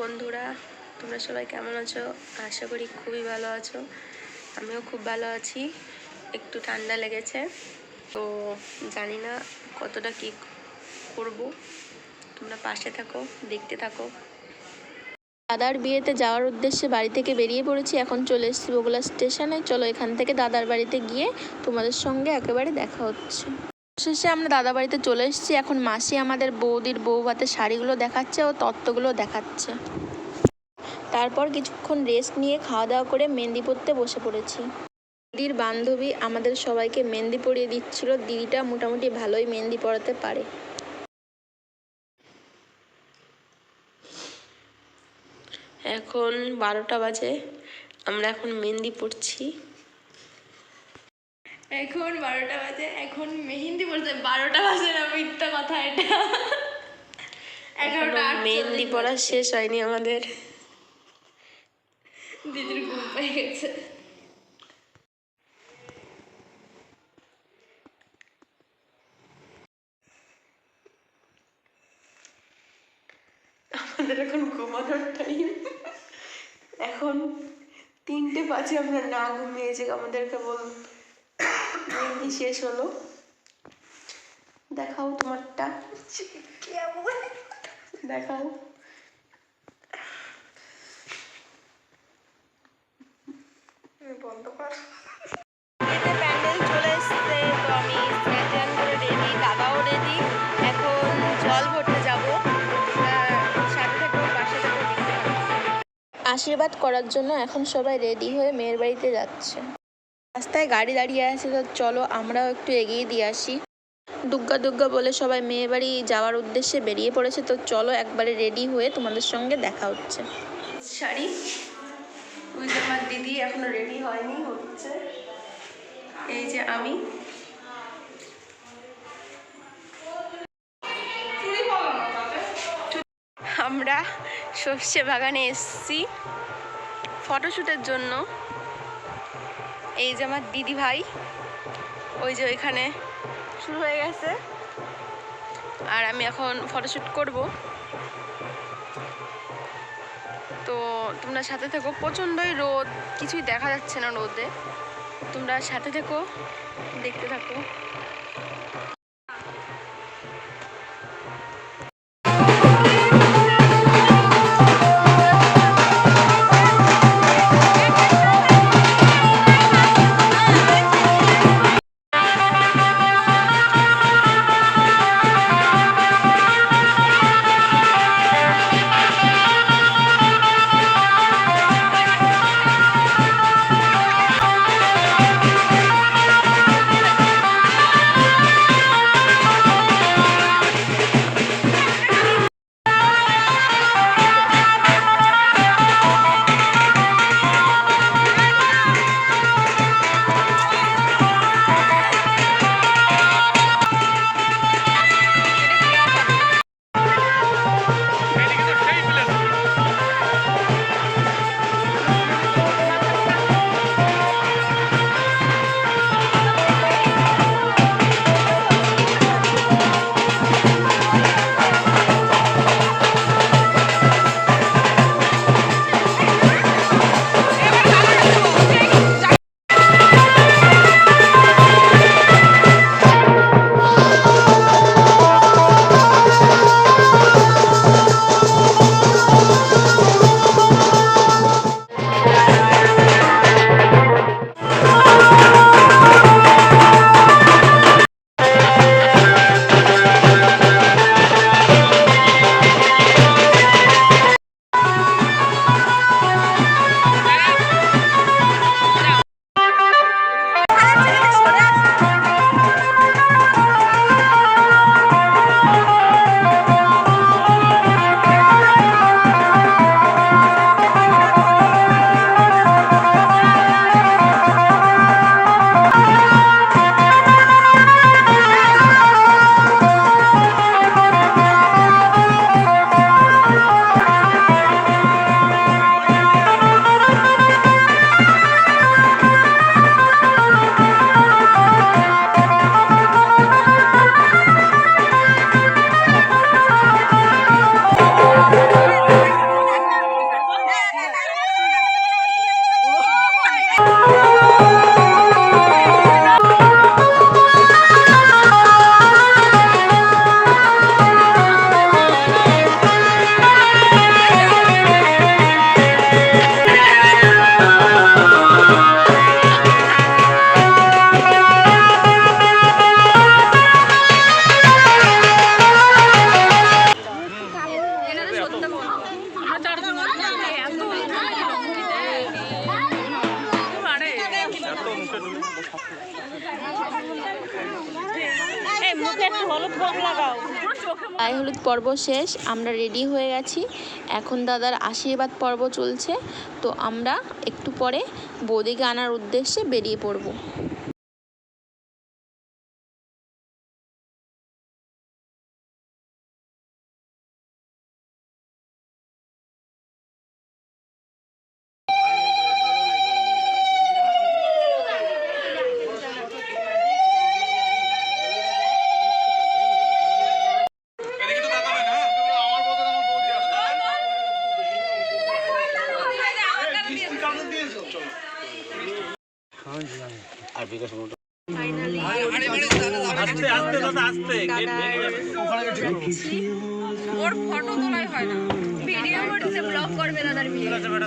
বন্ধুরা, তোমরা সবাই কেমন আছো? আশা করি খুবই ভালো আছো। আমিও খুব ভালো আছি। একটু ঠান্ডা লেগেছে। তো জানি না কতটা কি করব। তোমরা পাশে থাকো, দেখতে থাকো। দাদার বিয়েতে যাওয়ার উদ্দেশ্যে বাড়ি থেকে বেরিয়ে পড়েছি। এখন চলে এসেছি বগুলা স্টেশনে। চলো এখান থেকে দাদার বাড়িতে গিয়ে তোমাদের সঙ্গে একেবারে দেখা হচ্ছে। শেষে আমরা দাদা বাড়িতে চলে এসেছি। এখন মাসি আমাদের বৌদির বউ ভাতের শাড়িগুলো দেখাচ্ছে ও তত্ত্বগুলো দেখাচ্ছে। তারপর কিছুক্ষণ রেস্ট নিয়ে খাওয়া দাওয়া করে মেহেন্দি পরতে বসে পড়েছি। দিদির বান্ধবী আমাদের সবাইকে মেহেন্দি পরিয়ে দিচ্ছিল। দিদিটা মোটামুটি ভালোই মেহেন্দি পরাতে পারে। এখন বারোটা বাজে। আমরা এখন মেহেন্দি পড়ছি এখন বারোটা বাজে এখন মেহেন্দি বলতে বারোটা বাজে না মিথ্যা কথা এটা। এগারোটা মেহেন্দি পড়া শেষ হয়নি আমাদের। দিদির ঘুম পেয়ে গেছে। আমাদের এখন ঘুমানোর টাইম এখন তিনটে পাঁচে আমরা না ঘুমিয়েছি আমাদেরকে কেবল মেহেন্দি শেষ হলো। দেখাও তোমারটা। দেখাও। বন্ধ কর। প্যান্ডেল চলে এসছে তো আমি স্নান করে রেডি দাদাও রেডি। এখন জল ভরতে যাব। সাথে থাকব পাশে থাকো। আশীর্বাদ করার জন্য এখন সবাই রেডি হয়ে মেয়ের বাড়িতে যাচ্ছে। রাস্তায় গাড়ি দাঁড়িয়ে আছে তো চলো আমরাও একটু এগিয়ে দিয়ে আসি। দুগ্গা দুগ্গা বলে সবাই মেয়ে বাড়ি যাওয়ার উদ্দেশ্যে বেরিয়ে পড়েছে তো চলো একবারে রেডি হয়ে তোমাদের সঙ্গে দেখা হচ্ছে। শাড়ি? ওই যে আমার দিদি এখনও রেডি হয়নি হচ্ছে। এই যে আমি। আমরা সর্ষে বাগানে এসেছি ফটোশ্যুটের জন্য। এই যে আমার দিদি ভাই, ওই যে ওইখানে শুরু হয়ে গেছে। আর আমি এখন ফটোশ্যুট করব। তো তোমরা সাথে থেকো, প্রচণ্ডই রোদ, কিছুই দেখা যাচ্ছে না রোদে। তোমরা সাথে থেকো, দেখতে থাকো। গায়ে হলুদ পর্ব শেষ, আমরা রেডি হয়ে গেছি। এখন দাদার আশীর্বাদ পর্ব চলছে, তো আমরা একটু পরে বৌদিকে আনার উদ্দেশ্যে বেরিয়ে পড়ব।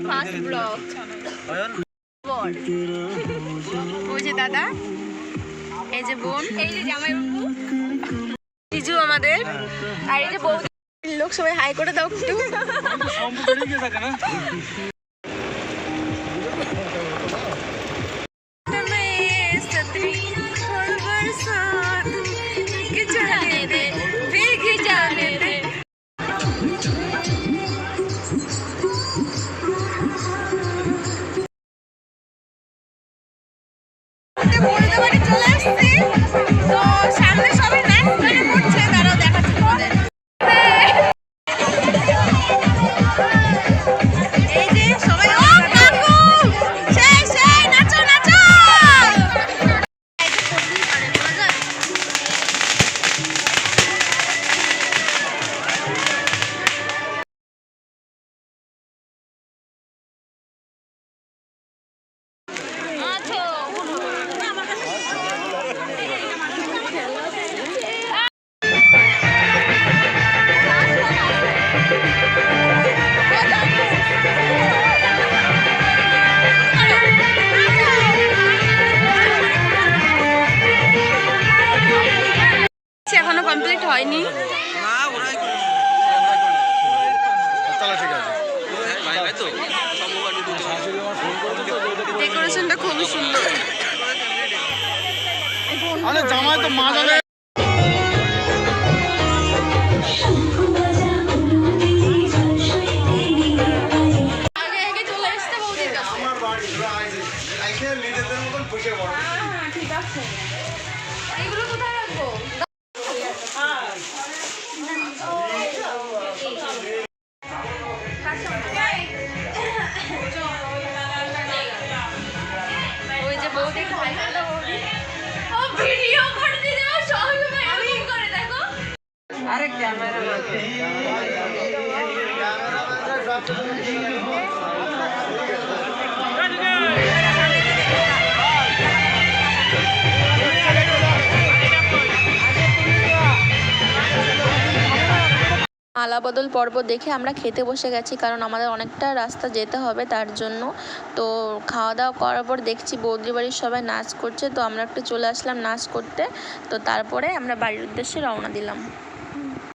ফার্স্ট ব্লগ ওই যে দাদা এই যে বোন আমাদের আর এই যে লোক সবাই হাই করে দাও Yeah. ডেকোরেশনটা খুবই সুন্দর। আরে জামাই তো মাজা আগে আগে চলে আসতে বৌদির কাছে। আমার বাড়ি আইসে নিজেদের মতন বসে বড়। ঠিক আছে। এগুলো কোথায় রাখব? আলাবদল পর্ব দেখে আমরা খেতে বসে গেছি, কারণ আমাদের অনেকটা রাস্তা যেতে হবে তার জন্য। তো খাওয়া দাওয়া করার পর দেখছি বৌদি বাড়ির সবাই নাচ করছে, তো আমরা একটু চলে আসলাম নাচ করতে। তো তারপরে আমরা বাড়ির উদ্দেশ্যে রওনা দিলাম।